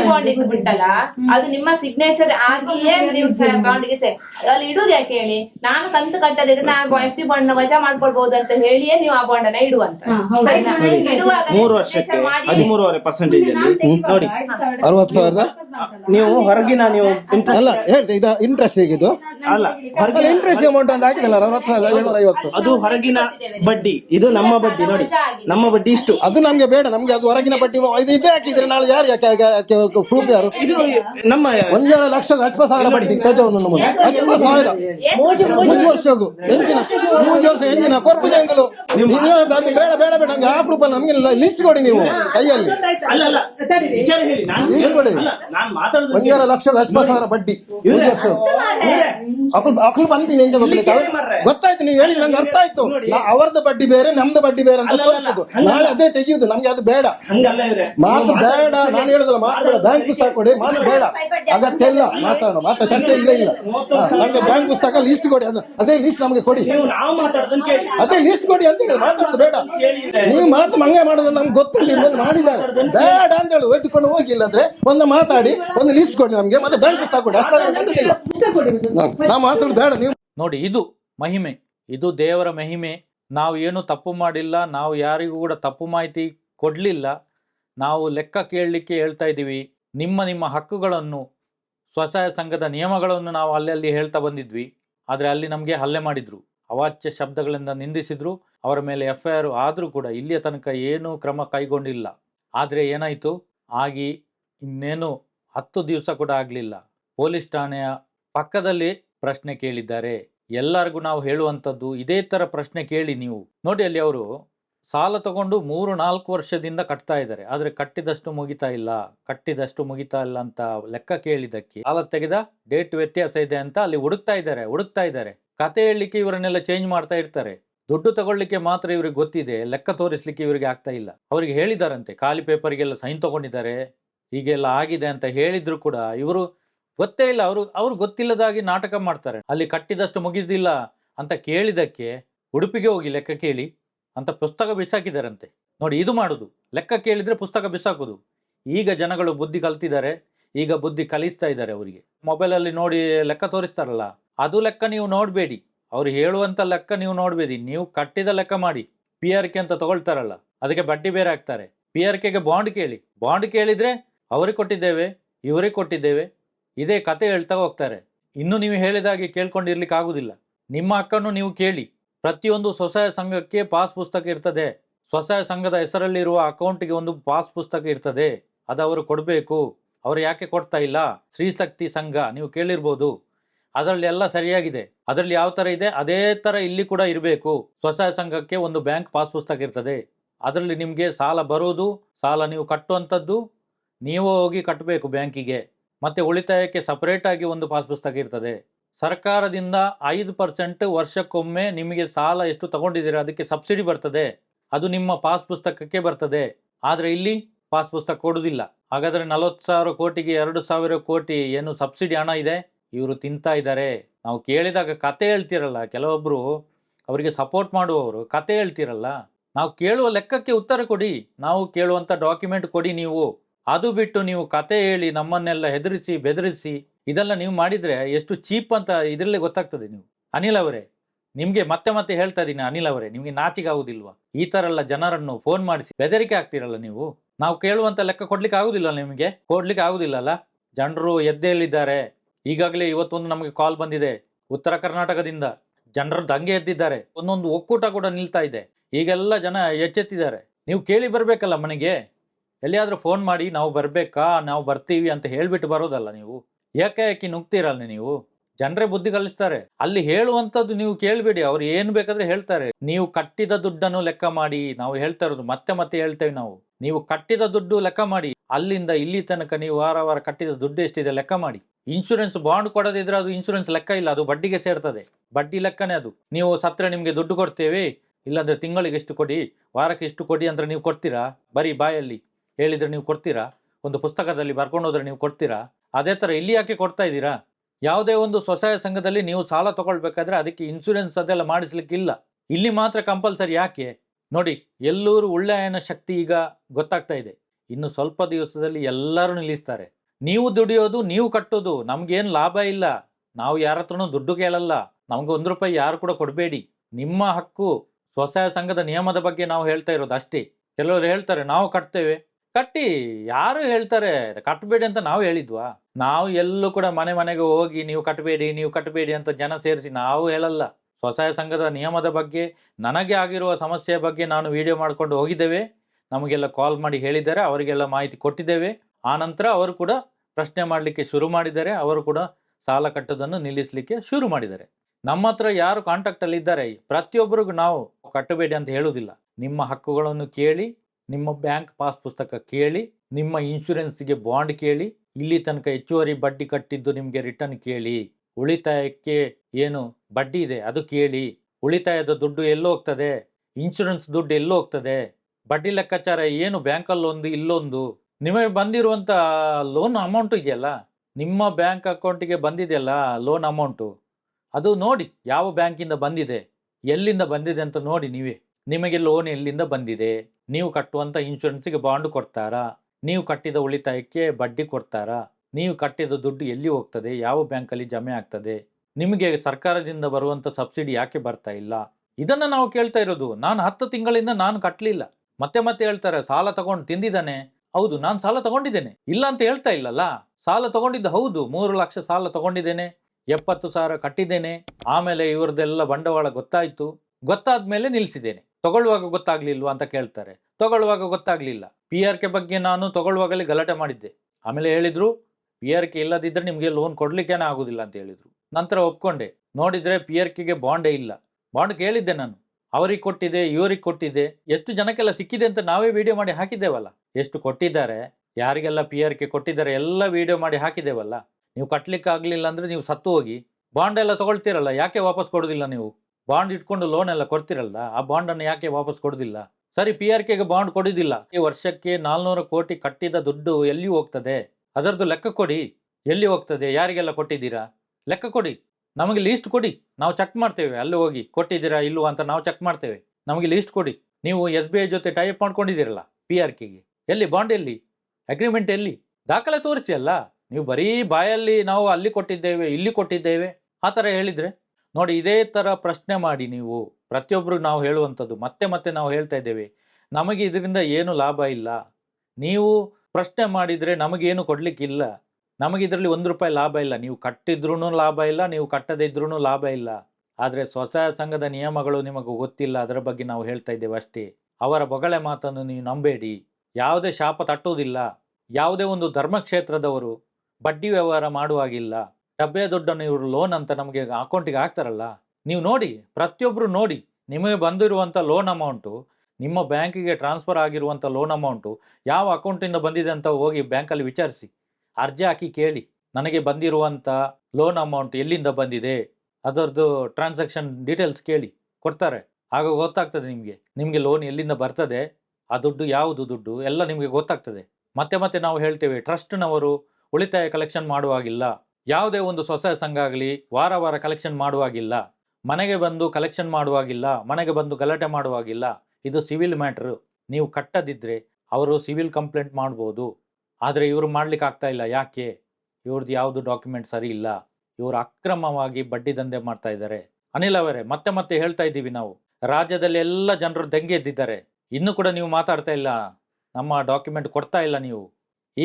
Speaker 2: ಬಾಂಡ್ ಇದು ಬಿಟ್ಟಲ್ಲ. ಅದು ನಿಮ್ಮ ಸಿಗ್ನೇಚರ್ ಆಗಿಯೇ ನೀವು ಬಾಂಡ್ಗೆ ಸೇ ಅಲ್ಲಿ ಇಡುದು ಯಾಕೆ ಹೇಳಿ? ನಾನು ಕಂತು ಕಟ್ಟದಿದ್ರೆ ನಾನು ಎಫ್ ಬಾಂಡ್ನ ವಜಾ ಮಾಡ್ಕೊಳ್ಬಹುದು ಅಂತ ಹೇಳಿಯೇ ನೀವು ಆ ಬಾಂಡ್ನ ಇಡುವಂತ? ಇಡುವಾಗ
Speaker 6: ಮೂರು ವರ್ಷಕ್ಕೆ ಹದಿಮೂರುವರೆ ಪರ್ಸೆಂಟೇಜ್ ಅಲ್ಲಿ. ನೋಡಿ.
Speaker 4: ಅರವತ್ತು ಸಾವಿರದ?
Speaker 6: ನೀವು ಹೊರಗಿನ ನೀವು
Speaker 4: ಅಲ್ಲ ಹೇಳ್ತೀವಿ ಇದು ಇಂಟ್ರೆಸ್ಟ್ ಹೇಗಿದ್ದು
Speaker 6: ಅಲ್ಲ
Speaker 4: ಹೊರಗಿನ ಇಂಟ್ರೆಸ್ಟ್ ಅಮೌಂಟ್ ಅಂತ ಹಾಕಿದಲ್ಲ ಅರವತ್ತು ಸಾವಿರದ ಏಳ್ನೂರ ಐವತ್ತು
Speaker 6: ಅದು ಹೊರಗಿನ ಬಡ್ಡಿ. ಇದು ನಮ್ಮ ಬಡ್ಡಿ ನೋಡಿ. ನಮ್ಮ ಬಡ್ಡಿ ಇಷ್ಟು.
Speaker 4: ಅದು ನಮ್ಗೆ ಬೇಡ ನಮ್ಗೆ ಅದು ಹೊರಗಿನ ಬಡ್ಡಿ ಇದು ಇದೇ ಹಾಕಿದ್ರೆ ನಾಳೆ ಯಾರು ಯಾಕೆ ಪ್ರೂಫ್ ಯಾರು?
Speaker 6: ಇದು ನಮ್ಮ
Speaker 4: ಒಂದೂವರೆ ಲಕ್ಷದ ಹತ್ತು ಸಾವಿರ ಬಡ್ಡಿ. ತಜವನ್ನು ನಮ್ಮದು. ಹತ್ತು ಸಾವಿರ ಮೂರು ವರ್ಷಗೂ ಎಂಚಿನ ಮೂರು ವರ್ಷ ಎಂಚಿನ ಕೊರ್ಪು ಜಂಗಲು. ನೀವು ಅದು ಬೇಡ ಬೇಡ ಬೇಡ. ನಮ್ಗೆ ರೂಪಾಯಿ ನಮ್ಗೆ ಲಿಸ್ಟ್ ಕೊಡಿ ನೀವು ಕೈಯಲ್ಲಿ.
Speaker 6: ಅಲ್ಲ ಅಲ್ಲ.
Speaker 3: ತಡೀರಿ.
Speaker 6: ವಿಚಾರ ಹೇಳಿ. ನಾನು
Speaker 4: ಕೊಡಿ?
Speaker 6: ಅಲ್ಲ ನಾನು ಮಾತಾಡೋದು
Speaker 4: ಒಂದರ ಲಕ್ಷದ ಹತ್ತು ಸಾವಿರ ಬಡ್ಡಿ ಅಕ್ಕಳು ಬಂದ್ಬಿಡಿ ಎಂಜ. ಗೊತ್ತಾಯ್ತು ನೀವು ಹೇಳಿ ನಂಗೆ ಅರ್ಥ ಆಯ್ತು. ಅವ್ರದ್ದು ಬಡ್ಡಿ ಬೇರೆ ನಮ್ದು ಬಡ್ಡಿ ಬೇರೆ ಅಂತ ತೋರಿಸೋದು ನಾಳೆ ಅದೇ ತೆಗೆಯುದು ನಮ್ಗೆ ಅದು ಬೇಡ. ಮಾತು ಬೇಡ ನಾನು ಹೇಳುದಿಲ್ಲ ಮಾತು ಬೇಡ. ಬ್ಯಾಂಕ್ ಪುಸ್ತಕ ಕೊಡಿ ಮಾತು ಬೇಡ. ಅಗತ್ಯ ಇಲ್ಲ ಮಾತಾಡೋಣ ಮಾತಾ ಚರ್ಚೆ ಇಲ್ಲ ಇಲ್ಲ. ನಮ್ಗೆ ಬ್ಯಾಂಕ್ ಪುಸ್ತಕ ಲಿಸ್ಟ್ ಕೊಡಿ ಅದು ಅದೇ ಲಿಸ್ಟ್ ನಮ್ಗೆ ಕೊಡಿ.
Speaker 6: ನೀವು ನಾವು ಮಾತಾಡೋದನ್ನ ಕೇಳಿ.
Speaker 4: ಅದೇ ಲಿಸ್ಟ್ ಕೊಡಿ ಅಂತ ಹೇಳಿ ಮಾತಾಡೋದು ಬೇಡ. ನೀವು ಮಾತು ಮಂಗೆ ಮಾಡೋದು ನಮ್ಗೆ ಗೊತ್ತಿಲ್ಲ ಇಲ್ಲ ಮಾಡಿದ್ದಾರೆ. ಬೇಡ ಅಂತ ಹೇಳಿ ಒಟ್ಟುಕೊಂಡು ಹೋಗಿಲ್ಲ ಅಂದ್ರೆ ಒಂದು ಮಾತಾಡಿ ಒಂದು ಲಿಸ್ಟ್ ಕೊಡಿ ನಮಗೆ ಮತ್ತೆ ಬ್ಯಾಂಕ್ ತಗೊಂಡು ಕೊಡಿ ಅಷ್ಟಾಗಿ ಗೊತ್ತಿಲ್ಲ.
Speaker 3: ಕೊಡಿ
Speaker 4: ನಾ- ನಾ ಮಾತಾಡೋದು ಬೇಡ ನೀವು
Speaker 1: ನೋಡಿ ಇದು ಮಹಿಮೆ. ಇದು ದೇವರ ಮಹಿಮೆ. ನಾವು ಏನು ತಪ್ಪು ಮಾಡಿಲ್ಲ ನಾವು ಯಾರಿಗೂ ಕೂಡ ತಪ್ಪು ಮಾಹಿತಿ ಕೊಡಲಿಲ್ಲ. ನಾವು ಲೆಕ್ಕ ಕೇಳಲಿಕ್ಕೆ ಹೇಳ್ತಾ ಇದ್ದೀವಿ. ನಿಮ್ಮ ನಿಮ್ಮ ಹಕ್ಕುಗಳನ್ನು ಸ್ವಸಹಾಯ ಸಂಘದ ನಿಯಮಗಳನ್ನು ನಾವು ಅಲ್ಲಲ್ಲಿ ಹೇಳ್ತಾ ಬಂದಿದ್ವಿ. ಆದರೆ ಅಲ್ಲಿ ನಮಗೆ ಹಲ್ಲೆ ಮಾಡಿದ್ರು. ಅವಾಚ್ಯ ಶಬ್ದಗಳಿಂದ ನಿಂದಿಸಿದ್ರು, ಅವರ ಮೇಲೆ ಎಫ್ ಐ ಆರ್ ಆದರೂ ಕೂಡ ಇಲ್ಲಿಯ ತನಕ ಏನೂ ಕ್ರಮ ಕೈಗೊಂಡಿಲ್ಲ. ಆದರೆ ಏನಾಯಿತು? ಆಗಿ ಇನ್ನೇನು ಹತ್ತು ದಿವಸ ಕೂಡ ಆಗಲಿಲ್ಲ. ಪೊಲೀಸ್ ಠಾಣೆಯ ಪಕ್ಕದಲ್ಲಿ ಪ್ರಶ್ನೆ ಕೇಳಿದ್ದಾರೆ. ಎಲ್ಲರಿಗೂ ನಾವು ಹೇಳುವಂಥದ್ದು ಇದೇ ಥರ ಪ್ರಶ್ನೆ ಕೇಳಿ ನೀವು. ನೋಡಿ ಅಲ್ಲಿ ಅವರು ಸಾಲ ತಗೊಂಡು ಮೂರು, ನಾಲ್ಕು ವರ್ಷದಿಂದ ಕಟ್ತಾ ಇದ್ದಾರೆ. ಆದರೆ ಕಟ್ಟಿದಷ್ಟು ಮುಗಿತಾ ಇಲ್ಲ. ಕಟ್ಟಿದಷ್ಟು ಮುಗಿತಾ ಇಲ್ಲ ಅಂತ ಲೆಕ್ಕ ಕೇಳಿದ್ದಕ್ಕೆ ಸಾಲ ತೆಗೆದ ಡೇಟ್ ವ್ಯತ್ಯಾಸ ಇದೆ ಅಂತ ಅಲ್ಲಿ ಹುಡುಕ್ತಾ ಇದ್ದಾರೆ ಹುಡುಕ್ತಾ ಇದ್ದಾರೆ. ಕತೆ ಹೇಳಲಿಕ್ಕೆ ಇವರನ್ನೆಲ್ಲ ಚೇಂಜ್ ಮಾಡ್ತಾ ಇರ್ತಾರೆ. ದುಡ್ಡು ತಗೊಳ್ಳಿಕ್ಕೆ ಮಾತ್ರ ಇವ್ರಿಗೆ ಗೊತ್ತಿದೆ, ಲೆಕ್ಕ ತೋರಿಸ್ಲಿಕ್ಕೆ ಇವರಿಗೆ ಆಗ್ತಾ ಇಲ್ಲ. ಅವರಿಗೆ ಹೇಳಿದಾರಂತೆ, ಖಾಲಿ ಪೇಪರ್ಗೆಲ್ಲ ಸೈನ್ ತಗೊಂಡಿದ್ದಾರೆ, ಹೀಗೆಲ್ಲ ಆಗಿದೆ ಅಂತ ಹೇಳಿದ್ರು ಕೂಡ ಇವರು ಗೊತ್ತೇ ಇಲ್ಲ. ಅವರು, ಅವ್ರು ಗೊತ್ತಿಲ್ಲದಾಗಿ ನಾಟಕ ಮಾಡ್ತಾರೆ. ಅಲ್ಲಿ ಕಟ್ಟಿದಷ್ಟು ಮುಗಿದಿಲ್ಲ ಅಂತ ಕೇಳಿದಕ್ಕೆ ಉಡುಪಿಗೆ ಹೋಗಿ ಲೆಕ್ಕ ಕೇಳಿ. ಅಂತ ಪುಸ್ತಕ ಬಿಸಾಕಿದಾರಂತೆ. ನೋಡಿ, ಇದು ಮಾಡುದು. ಲೆಕ್ಕ ಕೇಳಿದ್ರೆ ಪುಸ್ತಕ ಬಿಸಾಕುದು. ಈಗ ಜನಗಳು ಬುದ್ಧಿ ಕಲ್ತಿದ್ದಾರೆ. ಈಗ ಬುದ್ಧಿ ಕಲಿಸ್ತಾ ಇದ್ದಾರೆ ಅವರಿಗೆ. ಮೊಬೈಲಲ್ಲಿ ನೋಡಿ ಲೆಕ್ಕ ತೋರಿಸ್ತಾರಲ್ಲ, ಅದು ಲೆಕ್ಕ ನೀವು ನೋಡಬೇಡಿ. ಅವ್ರು ಹೇಳುವಂಥ ಲೆಕ್ಕ ನೀವು ನೋಡಬೇಡಿ. ನೀವು ಕಟ್ಟಿದ ಲೆಕ್ಕ ಮಾಡಿ. ಪಿ ಆರ್ ಕೆ ಅಂತ ತಗೊಳ್ತಾರಲ್ಲ, ಅದಕ್ಕೆ ಬಡ್ಡಿ ಬೇರೆ ಹಾಕ್ತಾರೆ. ಪಿ ಆರ್ ಕೆಗೆ ಬಾಂಡ್ ಕೇಳಿ. ಬಾಂಡ್ ಕೇಳಿದ್ರೆ ಅವರಿಗೆ ಕೊಟ್ಟಿದ್ದೇವೆ, ಇವರಿಗೆ ಕೊಟ್ಟಿದ್ದೇವೆ. ಇದೇ ಕತೆ ಹೇಳ್ತಾ ಹೋಗ್ತಾರೆ. ಇನ್ನು ನೀವು ಹೇಳಿದಾಗೆ ಕೇಳ್ಕೊಂಡಿರ್ಲಿಕ್ಕೆ ಆಗುದಿಲ್ಲ. ನಿಮ್ಮ ಹಕ್ಕನ್ನು ನೀವು ಕೇಳಿ. ಪ್ರತಿಯೊಂದು ಸ್ವಸಹಾಯ ಸಂಘಕ್ಕೆ ಪಾಸ್ ಪುಸ್ತಕ ಇರ್ತದೆ. ಸ್ವಸಹಾಯ ಸಂಘದ ಹೆಸರಲ್ಲಿರುವ ಅಕೌಂಟ್ಗೆ ಒಂದು ಪಾಸ್ ಪುಸ್ತಕ ಇರ್ತದೆ. ಅದು ಅವರು ಕೊಡಬೇಕು. ಅವರು ಯಾಕೆ ಕೊಡ್ತಾ ಇಲ್ಲ? ಸ್ತ್ರೀಶಕ್ತಿ ಸಂಘ, ನೀವು ಕೇಳಿರ್ಬೋದು. ಅದರಲ್ಲಿ ಎಲ್ಲ ಸರಿಯಾಗಿದೆ. ಅದರಲ್ಲಿ ಯಾವ ಥರ ಇದೆ? ಅದೇ ಥರ ಇಲ್ಲಿ ಕೂಡ ಇರಬೇಕು. ಸ್ವಸಹಾಯ ಸಂಘಕ್ಕೆ ಒಂದು ಬ್ಯಾಂಕ್ ಪಾಸ್ ಪುಸ್ತಕ ಇರ್ತದೆ. ಅದರಲ್ಲಿ ನಿಮಗೆ ಸಾಲ ಬರೋದು, ಸಾಲ ನೀವು ಕಟ್ಟುವಂಥದ್ದು, ನೀವು ಹೋಗಿ ಕಟ್ಟಬೇಕು ಬ್ಯಾಂಕಿಗೆ. ಮತ್ತು ಉಳಿತಾಯಕ್ಕೆ ಸಪ್ರೇಟಾಗಿ ಒಂದು ಪಾಸ್ ಪುಸ್ತಕ ಇರ್ತದೆ. ಸರ್ಕಾರದಿಂದ ಐದು ಪರ್ಸೆಂಟ್ ವರ್ಷಕ್ಕೊಮ್ಮೆ ನಿಮಗೆ ಸಾಲ ಎಷ್ಟು ತಗೊಂಡಿದ್ದೀರಾ? ಅದಕ್ಕೆ ಸಬ್ಸಿಡಿ ಬರ್ತದೆ. ಅದು ನಿಮ್ಮ ಪಾಸ್ ಪುಸ್ತಕಕ್ಕೆ ಬರ್ತದೆ. ಆದರೆ ಇಲ್ಲಿ ಪಾಸ್ ಪುಸ್ತಕ ಕೊಡುವುದಿಲ್ಲ ಹಾಗಾದರೆ ನಲವತ್ತು ಸಾವಿರ ಕೋಟಿಗೆ ಎರಡು ಸಾವಿರ ಕೋಟಿ ಏನು ಸಬ್ಸಿಡಿ ಹಣ ಇದೆ? ಇವರು ತಿಂತಾ ಇದ್ದಾರೆ. ನಾವು ಕೇಳಿದಾಗ ಕತೆ ಹೇಳ್ತಿರಲ್ಲ ಕೆಲವೊಬ್ಬರು ಅವರಿಗೆ ಸಪೋರ್ಟ್ ಮಾಡುವವರು ಕತೆ ಹೇಳ್ತಿರಲ್ಲ. ನಾವು ಕೇಳುವ ಲೆಕ್ಕಕ್ಕೆ ಉತ್ತರ ಕೊಡಿ. ನಾವು ಕೇಳುವಂಥ ಡಾಕ್ಯುಮೆಂಟ್ ಕೊಡಿ ನೀವು. ಅದು ಬಿಟ್ಟು ನೀವು ಕತೆ ಹೇಳಿ ನಮ್ಮನ್ನೆಲ್ಲ ಹೆದರಿಸಿ, ಬೆದರಿಸಿ ಇದೆಲ್ಲ ನೀವು ಮಾಡಿದರೆ ಎಷ್ಟು ಚೀಪ್ ಅಂತ ಇದರಲ್ಲೇ ಗೊತ್ತಾಗ್ತದೆ ನೀವು. ಅನಿಲ್ ಅವರೇ, ನಿಮಗೆ ಮತ್ತೆ ಮತ್ತೆ ಹೇಳ್ತಾ ಇದ್ದೀನಿ ಅನಿಲ್ ಅವರೇ, ನಿಮಗೆ ನಾಚಿಗಾಗೋದಿಲ್ವಾ? ಈ ಥರ ಎಲ್ಲ ಜನರನ್ನು ಫೋನ್ ಮಾಡಿಸಿ ಬೆದರಿಕೆ ಆಗ್ತಿರಲ್ಲ ನೀವು? ನಾವು ಕೇಳುವಂಥ ಲೆಕ್ಕ ಕೊಡ್ಲಿಕ್ಕೆ ಆಗುದಿಲ್ಲ ನಿಮಗೆ? ಕೊಡ್ಲಿಕ್ಕೆ ಆಗುದಿಲ್ಲಲ್ಲ ಜನರು ಎದ್ದೇಳಿದ್ದಾರೆ ಈಗಾಗಲೇ ಇವತ್ತೊಂದು ನಮಗೆ ಕಾಲ್ ಬಂದಿದೆ. ಉತ್ತರ ಕರ್ನಾಟಕದಿಂದ ಜನರು ದಂಗೆ ಎದ್ದಿದ್ದಾರೆ. ಒಂದೊಂದು ಒಕ್ಕೂಟ ಕೂಡ ನಿಲ್ತಾ ಇದೆ. ಈಗೆಲ್ಲ ಜನ ಎಚ್ಚೆತ್ತಿದ್ದಾರೆ. ನೀವು ಕೇಳಿ ಬರಬೇಕಲ್ಲ ಮನೆಗೆ? ಎಲ್ಲಿಯಾದರೂ ಫೋನ್ ಮಾಡಿ, ನಾವು ಬರಬೇಕಾ? ನಾವು ಬರ್ತೀವಿ ಅಂತ ಹೇಳ್ಬಿಟ್ಟು ಬರೋದಲ್ಲ ನೀವು? ಯಾಕೆ ಯಾಕೆ ನೀವು? ಜನರೇ ಬುದ್ಧಿ ಕಲಿಸ್ತಾರೆ. ಅಲ್ಲಿ ಹೇಳುವಂಥದ್ದು ನೀವು ಕೇಳಬೇಡಿ. ಅವ್ರು ಏನು ಬೇಕಾದ್ರೆ ಹೇಳ್ತಾರೆ. ನೀವು ಕಟ್ಟಿದ ದುಡ್ಡನ್ನು ಲೆಕ್ಕ ಮಾಡಿ. ನಾವು ಹೇಳ್ತಾ ಇರೋದು ಮತ್ತೆ ಮತ್ತೆ ಹೇಳ್ತೇವೆ ನಾವು. ನೀವು ಕಟ್ಟಿದ ದುಡ್ಡು ಲೆಕ್ಕ ಮಾಡಿ. ಅಲ್ಲಿಂದ ಇಲ್ಲಿ ತನಕ ನೀವು ವಾರ ವಾರ ಕಟ್ಟಿದ ದುಡ್ಡು ಎಷ್ಟಿದೆ ಲೆಕ್ಕ ಮಾಡಿ. ಇನ್ಶೂರೆನ್ಸ್ ಬಾಂಡ್ ಕೊಡದಿದ್ರೆ ಅದು ಇನ್ಶೂರೆನ್ಸ್ ಲೆಕ್ಕ ಇಲ್ಲ. ಅದು ಬಡ್ಡಿಗೆ ಸೇರ್ತದೆ. ಬಡ್ಡಿ ಲೆಕ್ಕನೇ ಅದು. ನೀವು ಸತ್ರ ನಿಮಗೆ ದುಡ್ಡು ಕೊಡ್ತೇವೆ. ಇಲ್ಲಾಂದ್ರೆ ತಿಂಗಳಿಗೆ ಎಷ್ಟು ಕೊಡಿ? ವಾರಕ್ಕೆ ಎಷ್ಟು ಕೊಡಿ ಅಂದ್ರೆ ನೀವು ಕೊಡ್ತೀರಾ? ಬರೀ ಬಾಯಲ್ಲಿ ಹೇಳಿದ್ರೆ ನೀವು ಕೊಡ್ತೀರಾ? ಒಂದು ಪುಸ್ತಕದಲ್ಲಿ ಬರ್ಕೊಂಡು ಹೋದ್ರೆ ನೀವು ಕೊಡ್ತೀರಾ? ಅದೇ ಥರ ಇಲ್ಲಿ ಯಾಕೆ ಕೊಡ್ತಾ ಇದ್ದೀರಾ? ಯಾವುದೇ ಒಂದು ಸ್ವಸಹಾಯ ಸಂಘದಲ್ಲಿ ನೀವು ಸಾಲ ತಗೊಳ್ಬೇಕಾದ್ರೆ ಅದಕ್ಕೆ ಇನ್ಶೂರೆನ್ಸ್ ಅದೆಲ್ಲ ಮಾಡಿಸ್ಲಿಕ್ಕಿಲ್ಲ. ಇಲ್ಲಿ ಮಾತ್ರ ಕಂಪಲ್ಸರಿ ಯಾಕೆ? ನೋಡಿ, ಎಲ್ಲರೂ ಉಳ್ಳಾಯನ ಶಕ್ತಿ ಈಗ ಗೊತ್ತಾಗ್ತಾ ಇದೆ. ಇನ್ನು ಸ್ವಲ್ಪ ದಿವಸದಲ್ಲಿ ಎಲ್ಲರೂ ನಿಲ್ಲಿಸ್ತಾರೆ. ನೀವು ದುಡಿಯೋದು, ನೀವು ಕಟ್ಟೋದು, ನಮಗೇನು ಲಾಭ ಇಲ್ಲ. ನಾವು ಯಾರ ದುಡ್ಡು ಕೇಳಲ್ಲ. ನಮಗೆ ಒಂದು ರೂಪಾಯಿ ಯಾರು ಕೂಡ ಕೊಡಬೇಡಿ. ನಿಮ್ಮ ಹಕ್ಕು ಸ್ವಸಹಾಯ ಸಂಘದ ನಿಯಮದ ಬಗ್ಗೆ ನಾವು ಹೇಳ್ತಾ ಇರೋದು ಅಷ್ಟೇ. ಕೆಲವರು ಹೇಳ್ತಾರೆ, ನಾವು ಕಟ್ತೇವೆ. ಕಟ್ಟಿ, ಯಾರು ಹೇಳ್ತಾರೆ ಕಟ್ಟಬೇಡಿ ಅಂತ ನಾವು ಹೇಳಿದ್ವಾ? ನಾವು ಎಲ್ಲೂ ಕೂಡ ಮನೆ ಮನೆಗೆ ಹೋಗಿ, ನೀವು ಕಟ್ಟಬೇಡಿ ನೀವು ಕಟ್ಟಬೇಡಿ ಅಂತ ಜನ ಸೇರಿಸಿ ನಾವು ಹೇಳಲ್ಲ. ಸ್ವಸಹಾಯ ಸಂಘದ ನಿಯಮದ ಬಗ್ಗೆ, ನನಗೆ ಆಗಿರುವ ಸಮಸ್ಯೆಯ ಬಗ್ಗೆ ನಾನು ವಿಡಿಯೋ ಮಾಡ್ಕೊಂಡು ಹೋಗಿದ್ದೇವೆ. ನಮಗೆಲ್ಲ ಕಾಲ್ ಮಾಡಿ ಹೇಳಿದ್ದಾರೆ, ಅವರಿಗೆಲ್ಲ ಮಾಹಿತಿ ಕೊಟ್ಟಿದ್ದೇವೆ. ಆನಂತರ ಅವರು ಕೂಡ ಪ್ರಶ್ನೆ ಮಾಡಲಿಕ್ಕೆ ಶುರು ಮಾಡಿದ್ದಾರೆ. ಅವರು ಕೂಡ ಸಾಲ ಕಟ್ಟೋದನ್ನು ನಿಲ್ಲಿಸಲಿಕ್ಕೆ ಶುರು ಮಾಡಿದ್ದಾರೆ. ನಮ್ಮ ಹತ್ರ ಯಾರು ಕಾಂಟ್ಯಾಕ್ಟಲ್ಲಿ ಇದ್ದಾರೆ, ಪ್ರತಿಯೊಬ್ಬರಿಗೂ ನಾವು ಕಟ್ಟಬೇಡಿ ಅಂತ ಹೇಳುವುದಿಲ್ಲ. ನಿಮ್ಮ ಹಕ್ಕುಗಳನ್ನು ಕೇಳಿ ನಿಮ್ಮ ಬ್ಯಾಂಕ್ ಪಾಸ್ ಪುಸ್ತಕ ಕೇಳಿ, ನಿಮ್ಮ ಇನ್ಶೂರೆನ್ಸ್ಗೆ ಬಾಂಡ್ ಕೇಳಿ, ಇಲ್ಲಿ ತನಕ ಹೆಚ್ಚುವರಿ ಬಡ್ಡಿ ಕಟ್ಟಿದ್ದು ನಿಮಗೆ ರಿಟರ್ನ್ ಕೇಳಿ. ಉಳಿತಾಯಕ್ಕೆ ಏನು ಬಡ್ಡಿ ಇದೆ ಅದು ಕೇಳಿ. ಉಳಿತಾಯದ ದುಡ್ಡು ಎಲ್ಲೋ ಹೋಗ್ತದೆ ಇನ್ಶೂರೆನ್ಸ್ ದುಡ್ಡು ಎಲ್ಲೋ ಹೋಗ್ತದೆ ಬಡ್ಡಿ ಲೆಕ್ಕಾಚಾರ ಏನು ಬ್ಯಾಂಕಲ್ಲಿ ಒಂದು ಇಲ್ಲೊಂದು? ನಿಮಗೆ ಬಂದಿರುವಂಥ ಲೋನ್ ಅಮೌಂಟ್ ಇದೆಯಲ್ಲ? ನಿಮ್ಮ ಬ್ಯಾಂಕ್ ಅಕೌಂಟಿಗೆ ಬಂದಿದೆಯಲ್ಲ ಲೋನ್ ಅಮೌಂಟು? ಅದು ನೋಡಿ, ಯಾವ ಬ್ಯಾಂಕಿಂದ ಬಂದಿದೆ? ಎಲ್ಲಿಂದ ಬಂದಿದೆ ಅಂತ ನೋಡಿ ನೀವೇ. ನಿಮಗೆ ಲೋನ್ ಎಲ್ಲಿಂದ ಬಂದಿದೆ? ನೀವು ಕಟ್ಟುವಂಥ ಇನ್ಶೂರೆನ್ಸಿಗೆ ಬಾಂಡ್ ಕೊಡ್ತಾರಾ? ನೀವು ಕಟ್ಟಿದ ಉಳಿತಾಯಕ್ಕೆ ಬಡ್ಡಿ ಕೊಡ್ತಾರಾ? ನೀವು ಕಟ್ಟಿದ ದುಡ್ಡು ಎಲ್ಲಿ ಹೋಗ್ತದೆ? ಯಾವ ಬ್ಯಾಂಕಲ್ಲಿ ಜಮೆ ಆಗ್ತದೆ? ನಿಮಗೆ ಸರ್ಕಾರದಿಂದ ಬರುವಂಥ ಸಬ್ಸಿಡಿ ಯಾಕೆ ಬರ್ತಾ ಇಲ್ಲ? ಇದನ್ನು ನಾವು ಕೇಳ್ತಾ ಇರೋದು. ನಾನು ಹತ್ತು ತಿಂಗಳಿಂದ ನಾನು ಕಟ್ಟಲಿಲ್ಲ ಮತ್ತೆ ಮತ್ತೆ ಹೇಳ್ತಾರೆ, ಸಾಲ ತಗೊಂಡು ತಿಂದಿದ್ದಾನೆ. ಹೌದು, ನಾನು ಸಾಲ ತಗೊಂಡಿದ್ದೇನೆ. ಇಲ್ಲ ಅಂತ ಹೇಳ್ತಾ ಇಲ್ಲಲ್ಲ? ಸಾಲ ತಗೊಂಡಿದ್ದು ಹೌದು, ಮೂರು ಲಕ್ಷ ಸಾಲ ತಗೊಂಡಿದ್ದೇನೆ, ಎಪ್ಪತ್ತು ಸಾವಿರ ಕಟ್ಟಿದ್ದೇನೆ, ಆಮೇಲೆ ಇವರದೆಲ್ಲ ಬಂಡವಾಳ ಗೊತ್ತಾಯಿತು. ಗೊತ್ತಾದ ಮೇಲೆ ನಿಲ್ಲಿಸಿದ್ದೇನೆ ತಗೊಳ್ಳುವಾಗ ಗೊತ್ತಾಗ್ಲಿಲ್ವಾ ಅಂತ ಕೇಳ್ತಾರೆ. ತಗೊಳ್ಳುವಾಗ ಗೊತ್ತಾಗ್ಲಿಲ್ಲ. ಪಿ ಆರ್ ಕೆ ಬಗ್ಗೆ ನಾನು ತಗೊಳ್ಳುವಾಗಲೇ ಗಲಾಟೆ ಮಾಡಿದ್ದೆ. ಆಮೇಲೆ ಹೇಳಿದ್ರು ಪಿ ಆರ್ ಕೆ ಇಲ್ಲದಿದ್ದರೆ ನಿಮಗೆ ಲೋನ್ ಕೊಡ್ಲಿಕ್ಕೇನೆ ಆಗುದಿಲ್ಲ ಅಂತ ಹೇಳಿದ್ರು. ನಂತರ ಒಪ್ಕೊಂಡೆ. ನೋಡಿದ್ರೆ ಪಿ ಆರ್ ಕೆಗೆ ಬಾಂಡೇ ಇಲ್ಲ. ಬಾಂಡ್ ಕೇಳಿದ್ದೆ ನಾನು. ಅವರಿಗೆ ಕೊಟ್ಟಿದೆ, ಇವರಿಗೆ ಕೊಟ್ಟಿದೆ. ಎಷ್ಟು ಜನಕ್ಕೆಲ್ಲ ಸಿಕ್ಕಿದೆ ಅಂತ ನಾವೇ ವಿಡಿಯೋ ಮಾಡಿ ಹಾಕಿದ್ದೇವಲ್ಲ. ಎಷ್ಟು ಕೊಟ್ಟಿದ್ದಾರೆ, ಯಾರಿಗೆಲ್ಲ ಪಿ ಆರ್ ಕೆ ಕೊಟ್ಟಿದ್ದಾರೆ ಎಲ್ಲ ವಿಡಿಯೋ ಮಾಡಿ ಹಾಕಿದ್ದೇವಲ್ಲ. ನೀವು ಕಟ್ಲಿಕ್ಕೆ ಆಗ್ಲಿಲ್ಲ ಅಂದ್ರೆ ನೀವು ಸತ್ತು ಹೋಗಿ. ಬಾಂಡ್ ಎಲ್ಲ ತಗೊಳ್ತೀರಲ್ಲ, ಯಾಕೆ ವಾಪಸ್ ಕೊಡೋದಿಲ್ಲ ನೀವು? ಬಾಂಡ್ ಇಟ್ಕೊಂಡು ಲೋನ್ ಎಲ್ಲ ಕೊಡ್ತಿರಲ್ಲ ಆ ಬಾಂಡ್ ಅನ್ನು ಯಾಕೆ ವಾಪಸ್ ಕೊಡೋದಿಲ್ಲ? ಸರಿ ಪಿ ಆರ್ ಕೆಗೆ ಬಾಂಡ್ ಕೊಡೋದಿಲ್ಲ. ಈ ವರ್ಷಕ್ಕೆ ನಾಲ್ನೂರು ಕೋಟಿ ಕಟ್ಟಿದ ದುಡ್ಡು ಎಲ್ಲಿ ಹೋಗ್ತದೆ? ಅದರದ್ದು ಲೆಕ್ಕ ಕೊಡಿ. ಎಲ್ಲಿ ಹೋಗ್ತದೆ? ಯಾರಿಗೆಲ್ಲ ಕೊಟ್ಟಿದ್ದೀರಾ? ಲೆಕ್ಕ ಕೊಡಿ. ನಮಗೆ ಲೀಸ್ಟ್ ಕೊಡಿ. ನಾವು ಚೆಕ್ ಮಾಡ್ತೇವೆ. ಅಲ್ಲಿ ಹೋಗಿ ಕೊಟ್ಟಿದ್ದೀರಾ ಇಲ್ಲೋ ಅಂತ ನಾವು ಚೆಕ್ ಮಾಡ್ತೇವೆ. ನಮಗೆ ಲೀಸ್ಟ್ ಕೊಡಿ. ನೀವು ಎಸ್ ಬಿ ಐ ಜೊತೆ ಟೈಪ್ ಮಾಡ್ಕೊಂಡಿದ್ದೀರಲ್ಲ ಪಿ ಆರ್ ಕೆಗೆ ಎಲ್ಲಿ? ಬಾಂಡ್ ಎಲ್ಲಿ? ಅಗ್ರಿಮೆಂಟ್ ಎಲ್ಲಿ? ದಾಖಲೆ ತೋರಿಸಿ ಅಲ್ಲ. ನೀವು ಬರೀ ಬಾಯಲ್ಲಿ ನಾವು ಅಲ್ಲಿ ಕೊಟ್ಟಿದ್ದೇವೆ, ಇಲ್ಲಿ ಕೊಟ್ಟಿದ್ದೇವೆ. ಆ ಥರ ಹೇಳಿದರೆ? ನೋಡಿ, ಇದೇ ಥರ ಪ್ರಶ್ನೆ ಮಾಡಿ ನೀವು. ಪ್ರತಿಯೊಬ್ಬರು ನಾವು ಹೇಳುವಂಥದ್ದು, ಮತ್ತೆ ಮತ್ತೆ ನಾವು ಹೇಳ್ತಾ ಇದ್ದೇವೆ. ನಮಗೆ ಇದರಿಂದ ಏನು ಲಾಭ ಇಲ್ಲ. ನೀವು ಪ್ರಶ್ನೆ ಮಾಡಿದರೆ ನಮಗೇನು ಕೊಡಲಿಕ್ಕಿಲ್ಲ ನಮಗೆ ಇದರಲ್ಲಿ ಒಂದು ರೂಪಾಯಿ ಲಾಭ ಇಲ್ಲ. ನೀವು ಕಟ್ಟಿದ್ರೂ ಲಾಭ ಇಲ್ಲ, ನೀವು ಕಟ್ಟದೇ ಇದ್ರೂ ಲಾಭ ಇಲ್ಲ. ಆದರೆ ಸ್ವಸಹಾಯ ಸಂಘದ ನಿಯಮಗಳು ನಿಮಗೆ ಗೊತ್ತಿಲ್ಲ, ಅದರ ಬಗ್ಗೆ ನಾವು ಹೇಳ್ತಾ ಇದ್ದೇವೆ ಅಷ್ಟೇ. ಅವರ ಬೊಗಳೆ ಮಾತನ್ನು ನೀವು ನಂಬೇಡಿ. ಯಾವುದೇ ಶಾಪ ತಟ್ಟುವುದಿಲ್ಲ. ಯಾವುದೇ ಒಂದು ಧರ್ಮಕ್ಷೇತ್ರದವರು ಬಡ್ಡಿ ವ್ಯವಹಾರ ಮಾಡುವಾಗಿಲ್ಲ. ಡಬ್ಬೆ ದುಡ್ಡನ್ನು ಇವರು ಲೋನ್ ಅಂತ ನಮಗೆ ಅಕೌಂಟಿಗೆ ಹಾಕ್ತಾರಲ್ಲ, ನೀವು ನೋಡಿ ಪ್ರತಿಯೊಬ್ಬರು ನೋಡಿ, ನಿಮಗೆ ಬಂದಿರುವಂಥ ಲೋನ್ ಅಮೌಂಟು ನಿಮ್ಮ ಬ್ಯಾಂಕಿಗೆ ಟ್ರಾನ್ಸ್ಫರ್ ಆಗಿರುವಂಥ ಲೋನ್ ಅಮೌಂಟು ಯಾವ ಅಕೌಂಟಿಂದ ಬಂದಿದೆ ಅಂತ ಹೋಗಿ ಬ್ಯಾಂಕಲ್ಲಿ ವಿಚಾರಿಸಿ. ಅರ್ಜಿ ಹಾಕಿ ಕೇಳಿ, ನನಗೆ ಬಂದಿರುವಂಥ ಲೋನ್ ಅಮೌಂಟ್ ಎಲ್ಲಿಂದ ಬಂದಿದೆ ಅದರದ್ದು ಟ್ರಾನ್ಸಾಕ್ಷನ್ ಡೀಟೇಲ್ಸ್ ಕೇಳಿ, ಕೊಡ್ತಾರೆ. ಆಗ ಗೊತ್ತಾಗ್ತದೆ ನಿಮಗೆ ನಿಮಗೆ ಲೋನ್ ಎಲ್ಲಿಂದ ಬರ್ತದೆ, ಆ ದುಡ್ಡು ಯಾವುದು ದುಡ್ಡು, ಎಲ್ಲ ನಿಮಗೆ ಗೊತ್ತಾಗ್ತದೆ. ಮತ್ತೆ ಮತ್ತೆ ನಾವು ಹೇಳ್ತೇವೆ ಟ್ರಸ್ಟ್ನವರು ಉಳಿತಾಯ ಕಲೆಕ್ಷನ್ ಮಾಡುವಾಗಿಲ್ಲ. ಯಾವುದೇ ಒಂದು ಸ್ವಸಹಾಯ ಸಂಘ ಆಗಲಿ, ವಾರ ವಾರ ಕಲೆಕ್ಷನ್ ಮಾಡುವಾಗಿಲ್ಲ, ಮನೆಗೆ ಬಂದು ಕಲೆಕ್ಷನ್ ಮಾಡುವಾಗಿಲ್ಲ, ಮನೆಗೆ ಬಂದು ಗಲಾಟೆ ಮಾಡುವಾಗಿಲ್ಲ, ಇದು ಸಿವಿಲ್ ಮ್ಯಾಟ್ರು ನೀವು ಕಟ್ಟದಿದ್ದರೆ ಅವರು ಸಿವಿಲ್ ಕಂಪ್ಲೇಂಟ್ ಮಾಡ್ಬೋದು. ಆದರೆ ಇವರು ಮಾಡ್ಲಿಕ್ಕೆ ಆಗ್ತಾ ಇಲ್ಲ, ಯಾಕೆ? ಇವ್ರದ್ದು ಯಾವುದು ಡಾಕ್ಯುಮೆಂಟ್ ಸರಿ ಇಲ್ಲ. ಇವರು ಅಕ್ರಮವಾಗಿ ಬಡ್ಡಿ ದಂಧೆ ಮಾಡ್ತಾ ಇದ್ದಾರೆ. ಅನಿಲ್ ಅವರೇ, ಮತ್ತೆ ಮತ್ತೆ ಹೇಳ್ತಾ ಇದ್ದೀವಿ ನಾವು. ರಾಜ್ಯದಲ್ಲಿ ಎಲ್ಲ ಜನರು ದಂಗೆ ಎದ್ದಿದ್ದಾರೆ. ಇನ್ನೂ ಕೂಡ ನೀವು ಮಾತಾಡ್ತಾ ಇಲ್ಲ. ನಮ್ಮ ಡಾಕ್ಯುಮೆಂಟ್ ಕೊಡ್ತಾ ಇಲ್ಲ ನೀವು.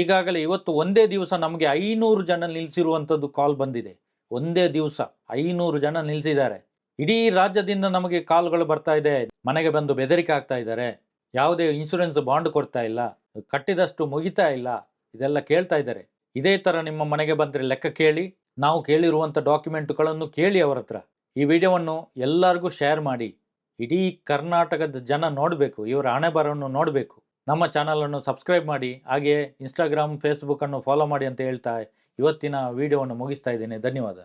Speaker 1: ಈಗಾಗಲೇ ಇವತ್ತು ಒಂದೇ ದಿವಸ ನಮಗೆ ಐನೂರು ಜನ ನಿಲ್ಲಿಸಿರುವಂಥದ್ದು ಕಾಲ್ ಬಂದಿದೆ. ಒಂದೇ ದಿವಸ ಐನೂರು ಜನ ನಿಲ್ಲಿಸಿದ್ದಾರೆ ಇಡೀ ರಾಜ್ಯದಿಂದ ನಮಗೆ ಕಾಲ್ಗಳು ಬರ್ತಾ ಇದೆ. ಮನೆಗೆ ಬಂದು ಬೆದರಿಕೆ ಆಗ್ತಾ ಇದ್ದಾರೆ. ಯಾವುದೇ ಇನ್ಶೂರೆನ್ಸ್ ಬಾಂಡ್ ಕೊಡ್ತಾ ಇಲ್ಲ. ಕಟ್ಟಿದಷ್ಟು ಮುಗಿತಾ ಇಲ್ಲ. ಇದೆಲ್ಲ ಕೇಳ್ತಾ ಇದ್ದಾರೆ. ಇದೇ ಥರ ನಿಮ್ಮ ಮನೆಗೆ ಬಂದರೆ ಲೆಕ್ಕ ಕೇಳಿ, ನಾವು ಕೇಳಿರುವಂಥ ಡಾಕ್ಯುಮೆಂಟ್ಗಳನ್ನು ಕೇಳಿ ಅವರ ಹತ್ರ. ಈ ವಿಡಿಯೋವನ್ನು ಎಲ್ಲರಿಗೂ ಶೇರ್ ಮಾಡಿ. ಇಡೀ ಕರ್ನಾಟಕದ ಜನ ನೋಡಬೇಕು, ಇವರ ಹಣೆ ಬರವನ್ನು ನೋಡಬೇಕು. ನಮ್ಮ ಚಾನಲನ್ನು ಸಬ್ಸ್ಕ್ರೈಬ್ ಮಾಡಿ, ಹಾಗೆ ಇನ್ಸ್ಟಾಗ್ರಾಮ್ ಫೇಸ್ಬುಕ್ಕನ್ನು ಫಾಲೋ ಮಾಡಿ ಅಂತ ಹೇಳ್ತಾ ಇವತ್ತಿನ ವಿಡಿಯೋವನ್ನು ಮುಗಿಸ್ತಾ ಇದ್ದೇನೆ. ಧನ್ಯವಾದ.